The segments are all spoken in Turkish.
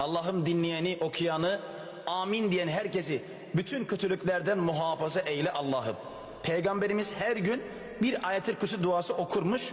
Allah'ım dinleyeni, okuyanı, amin diyen herkesi bütün kötülüklerden muhafaza eyle Allah'ım. Peygamberimiz her gün bir ayetel kürsü duası okurmuş.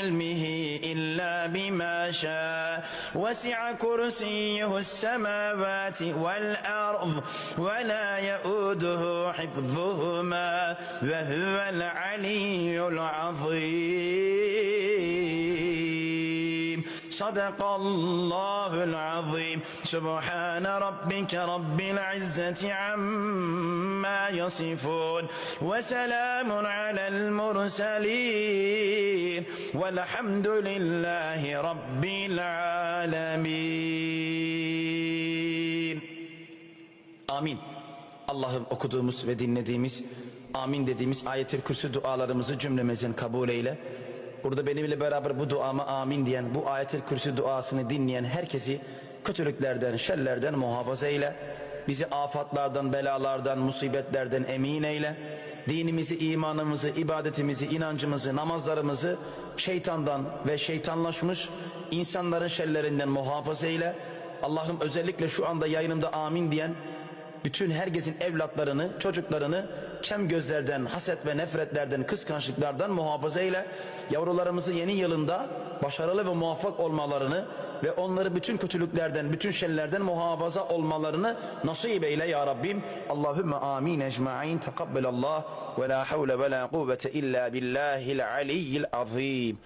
علمه إلا بما شاء. وسع كرسيه السماوات والأرض ولا يؤده حفظهما وهو العلي العظيم. صدق الله العظيم. سبحان ربك رب العزة عما يصفون. وسلام على المرسلين. Velhamdülillahi rabbil alemin. Amin. Allah'ım okuduğumuz ve dinlediğimiz, amin dediğimiz ayetel kürsü dualarımızı cümlemizin kabul eyle. Burada benimle beraber bu duama amin diyen, bu ayetel kürsü duasını dinleyen herkesi kötülüklerden, şerlerden muhafaza eyle. Bizi afatlardan, belalardan, musibetlerden emin eyle. Dinimizi, imanımızı, ibadetimizi, inancımızı, namazlarımızı şeytandan ve şeytanlaşmış insanların şerlerinden muhafaza eyle. Allah'ım özellikle şu anda yayınımda amin diyen bütün herkesin evlatlarını, çocuklarını kem gözlerden, haset ve nefretlerden, kıskançlıklardan muhafaza eyle. Yavrularımızı yeni yılında başarılı ve muvaffak olmalarını ve onları bütün kötülüklerden, bütün şerlerden muhafaza olmalarını nasip eyle ya Rabbim. Allahümme amin ecma'in. Tekabbelallah ve la havle ve la kuvvete illa billahil aliyyil azim.